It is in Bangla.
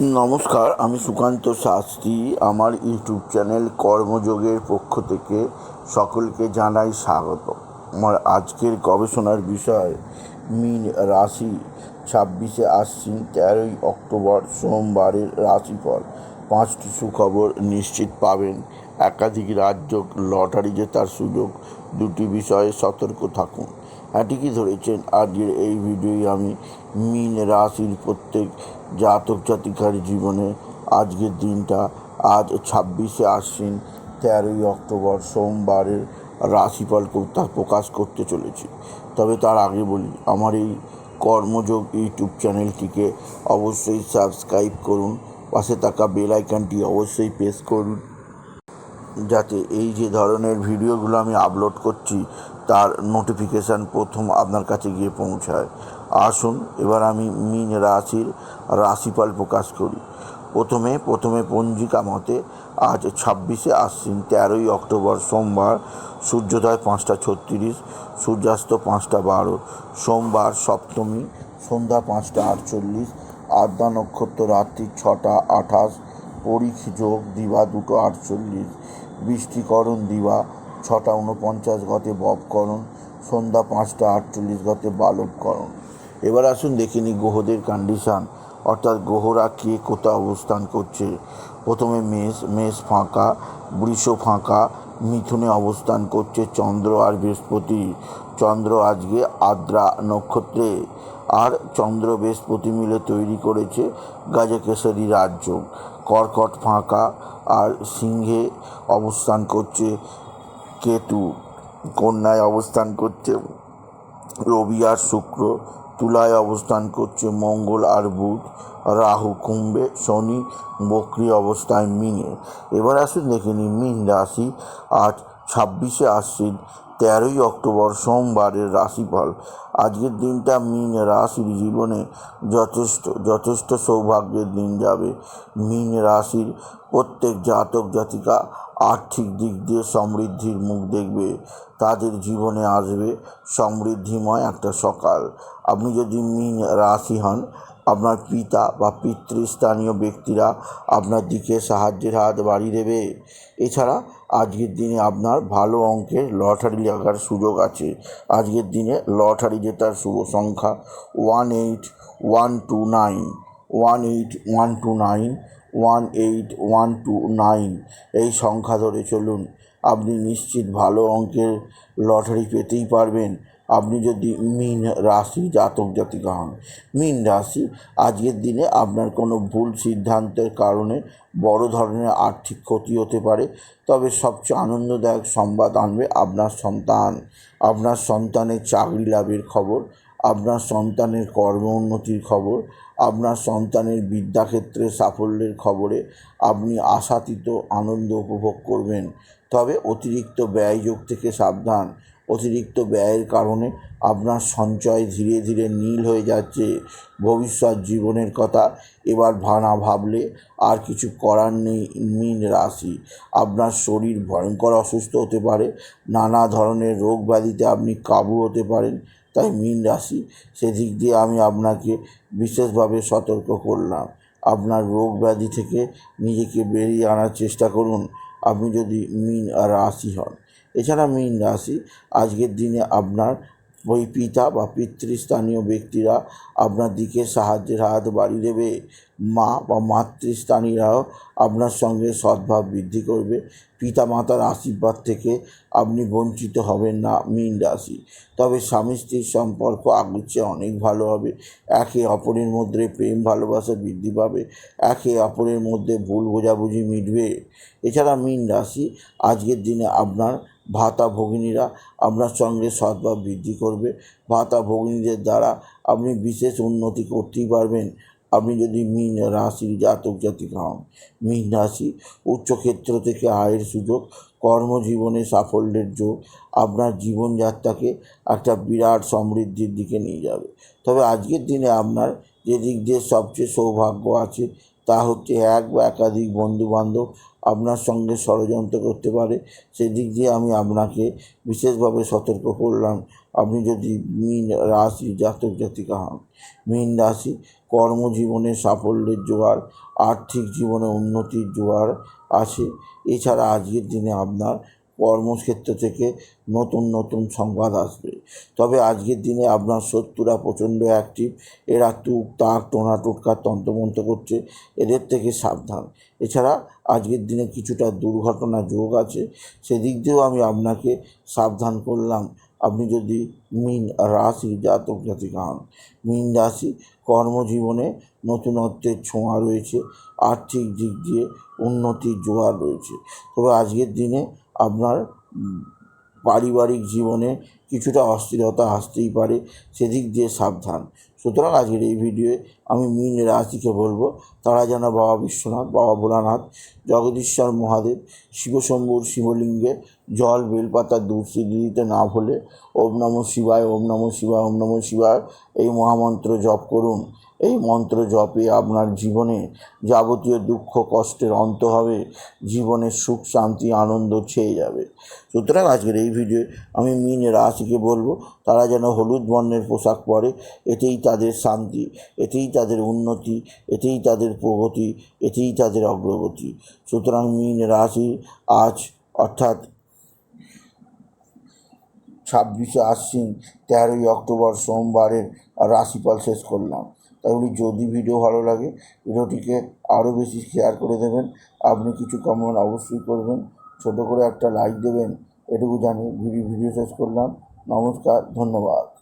নমস্কার, আমি সুকান্ত শাস্ত্রী। আমার ইউটিউব চ্যানেল কর্মযোগের পক্ষ থেকে সকলকে জানাই স্বাগত। আমার আজকের গবেষণার বিষয়, মিন রাশি। ছাব্বিশে আশ্বিন, তেরোই অক্টোবর, সোমবারের রাশিফল। পাঁচটি সুখবর নিশ্চিত পাবেন। একাধিক রাজ্য লটারি জেতার সুযোগ। দুটি বিষয়ে সতর্ক থাকুন। ঠিকই ধরেছেন। আজকের এই ভিডিওয় আমি মিন রাশির প্রত্যেক জাতক জাতিকার জীবনে আজকের দিনটা, আজ ছাব্বিশে আশ্বিন তেরোই অক্টোবর সোমবারের রাশিফল তা প্রকাশ করতে চলেছি। তবে তার আগে বলি, আমার এই কর্মযোগ ইউটিউব চ্যানেলটিকে অবশ্যই সাবস্ক্রাইব করুন, পাশে থাকা বেল আইকনটি অবশ্যই প্রেস করুন। যাতে এই যে ধরনের ভিডিওগুলো আমি আপলোড করছি, তার নোটিফিকেশান প্রথম আপনার কাছে গিয়ে পৌঁছায়। আসুন, এবার আমি মিন রাশির রাশিফল প্রকাশ করি। প্রথমে প্রথমে পঞ্জিকা মতে আজ ছাব্বিশে আশ্বিন, তেরোই অক্টোবর সোমবার, সূর্যোদয় পাঁচটা ছত্রিশ, সূর্যাস্ত পাঁচটা বারো, সোমবার সপ্তমী, সন্ধ্যা পাঁচটা আটচল্লিশ, আদ্যা নক্ষত্র রাত্রি ছটা আঠাশ পরিখ যোগ দিবা দুটো আটচল্লিশ। বৃষ্টিকরণ দিবা ছটা উনপঞ্চাশ গতে ববকরণ সন্ধ্যা পাঁচটা আটচল্লিশ গতে বালবকরণ এবার আসুন দেখে নিই গ্রহদের কন্ডিশান অর্থাৎ গ্রহরা কে কোথায় অবস্থান করছে। প্রথমে মেষ মেষ ফাঁকা, বৃষ ফাঁকা মিথুনে অবস্থান করছে চন্দ্র আর বৃহস্পতি। চন্দ্র আজকে আদ্রা নক্ষত্রে। আর চন্দ্র বৃহস্পতি মিলে তৈরি করেছে গাজকেশরী রাজ্য। কর্কট ফাঁকা আর সিংহে অবস্থান করছে কেতু। কন্যায় অবস্থান করছে রবি আর শুক্র। তুলায় অবস্থান করছে মঙ্গল আর বুধ, রাহু, কুম্ভে, শনি, বক্রি অবস্থায় মিনে। এবার আসুন দেখে নিই মিন রাশি আজ ছাব্বিশে আশ্বিন, তেরোই অক্টোবর সোমবারের রাশিফল। আজকের দিনটা মিন রাশির জীবনে যথেষ্ট যথেষ্ট সৌভাগ্যের দিন যাবে। মিন রাশির প্রত্যেক জাতক জাতিকা আর্থিক দিক দিয়ে সমৃদ্ধির মুখ দেখবে। তাদের জীবনে আসবে সমৃদ্ধিময় একটা সকাল। আপনি যদি মিন রাশি হন আপনার পিতা বা পিতৃস্থানীয় ব্যক্তিরা আপনার দিকে সাহায্যের হাত বাড়িয়ে দেবে। এছাড়া, আজকের দিনে আপনার ভালো অঙ্কের লটারি লাগার সুযোগ আছে। আজকের দিনে লটারি জেতার শুভ সংখ্যা one eight one two nine, one eight one two nine, one eight one two nine. এই সংখ্যা ধরে চলুন। আপনি নিশ্চিত ভালো অঙ্কের লটারি পেতেই পারবেন। আপনি যদি মিন রাশি জাতক জাতিকা হন, মিন রাশি, আজকের দিনে আপনার কোনো ভুল সিদ্ধান্তের কারণে বড় ধরনের আর্থিক ক্ষতি হতে পারে। তবে সবচেয়ে আনন্দদায়ক সংবাদ আনবে আপনার সন্তান। আপনার সন্তানের চাকরি লাভের খবর, আপনার সন্তানের কর্ম উন্নতির খবর, আপনার সন্তানের বিদ্যাক্ষেত্রে সাফল্যের খবরে আপনি আশাতীত আনন্দ উপভোগ করবেন। তবে অতিরিক্ত ব্যয়যোগ থেকে সাবধান। অতিরিক্ত ব্যয়ের কারণে আপনার সঞ্চয় ধীরে ধীরে নীল হয়ে যাচ্ছে, ভবিষ্যৎ জীবনের কথা এবার ভানা ভাবলে আর কিছু করার নেই মিন রাশি। আপনার শরীর ভয়ঙ্কর অসুস্থ হতে পারে, নানা ধরনের রোগ ব্যাধিতে আপনি কাবু হতে পারেন, তাই মিন রাশি, সেদিক দিয়ে আমি আপনাকে বিশেষভাবে সতর্ক করলাম। আপনার রোগ ব্যাধি থেকে নিজেকে বেরিয়ে আনার চেষ্টা করুন, আপনি যদি মিন রাশি হন। এছাড়া মীন রাশি। আজকের দিনে আপনার ওই পিতা বা পিতৃস্থানীয় ব্যক্তিরা আপনার দিকে সাহায্যের হাত বাড়িয়ে দেবে। মা বা মাতৃস্থানীয়রাও আপনার সঙ্গে সদ্ভাব বৃদ্ধি করবে। পিতা মাতার আশীর্বাদ থেকে আপনি বঞ্চিত হবেন না মিন রাশি। তবে স্বামী স্ত্রীর সম্পর্ক আগের চেয়ে অনেক ভালো হবে। একে অপরের মধ্যে প্রেম, ভালোবাসা বৃদ্ধি পাবে। একে অপরের মধ্যে ভুল বোঝাবুঝি মিটবে। এছাড়া মীন রাশি, আজকের দিনে আপনার ভাতা ভগিনীরা আপনার সঙ্গে সদ্ভাব বৃদ্ধি করবে। ভাতা ভগিনীদের দ্বারা আপনি বিশেষ উন্নতি করতেই পারবেন। আপনি যদি মিন রাশির জাতক, জাতিক হন, মিন রাশি, উচ্চক্ষেত্র থেকে আয়ের সুযোগ, কর্মজীবনে সাফল্যের যোগ, আপনার জীবনযাত্রাকে একটা বিরাট সমৃদ্ধির দিকে নিয়ে যাবে। তবে আজকের দিনে আপনার যে দিক দিয়ে সবচেয়ে সৌভাগ্য আছে তা হচ্ছে এক বা একাধিক বন্ধুবান্ধব আপনার সঙ্গে ষড়যন্ত্র করতে পারে। সেদিক দিয়ে আমি আপনাকে বিশেষভাবে সতর্ক করলাম। আপনি যদি মীন রাশি জাতক জাতিকা হন, মীন রাশি, কর্মজীবনে সাফল্যের জোয়ার, আর্থিক জীবনে উন্নতির জোয়ার আছে। এছাড়া আজকের দিনে আপনার কর্মক্ষেত্র থেকে নতুন নতুন সংবাদ আসবে। তবে আজকের দিনে আপনার শত্রুরা প্রচণ্ড অ্যাক্টিভ এরা তুক তাক, টোনা টোটকা তন্ত্রমন্ত্র করছে, এদের থেকে সাবধান। এছাড়া আজকের দিনে কিছুটা দুর্ঘটনা যোগ আছে, সেদিক দিয়েও আমি আপনাকে সাবধান করলাম। আপনি যদি মীন রাশি জাতক জাতিকা হন, মীন রাশি কর্মজীবনে নতুনত্বের ছোঁয়া রয়েছে, আর্থিক দিক দিয়ে উন্নতির জোয়ার রয়েছে। তবে আজকের দিনে আপনার পারিবারিক জীবনে কিছুটা অস্থিরতা আসতেই পারে, সেদিক দিয়ে সাবধান। সুতরাং আজকের এই ভিডিওয়ে আমি মীন রাশিকে বলব, তারা যেন বাবা বিশ্বনাথ, বাবা ভোলানাথ, জগদীশ্বর মহাদেব, শিবশম্ভুর শিবলিঙ্গে জল বেলপাতা দুধ দিতে না ভুলে, ওম নম শিবায়, ওম নম শিবায়, ওম নম শিবায় এই মহামন্ত্র জপ করুন। এই মন্ত্র জপে আপনার জীবনে যাবতীয় দুঃখ, কষ্টের অন্ত হবে, জীবনের সুখ, শান্তি, আনন্দ ছেয়ে যাবে। সুতরাং আজকের এই ভিডিও আমি মিন রাশিকে বলব, তারা যেন হলুদ বর্ণের পোশাক পরে, এতেই তাদের শান্তি, এতেই তাদের উন্নতি, এতেই তাদের প্রগতি, এতেই তাদের অগ্রগতি। সুতরাং মিন রাশি আজ অর্থাৎ ছাব্বিশে আশ্বিন তেরোই অক্টোবর সোমবারের রাশিফল শেষ করলাম। তাই বলি যদি ভিডিও ভালো লাগে, ভিডিওটিকে আরও বেশি শেয়ার করে দেবেন। আপনি কিছু কমেন্ট অবশ্যই করবেন। ছোটো করে একটা লাইক দেবেন, এটুকু জানি ভিডিও ভিডিও শেষ করলাম। নমস্কার, ধন্যবাদ।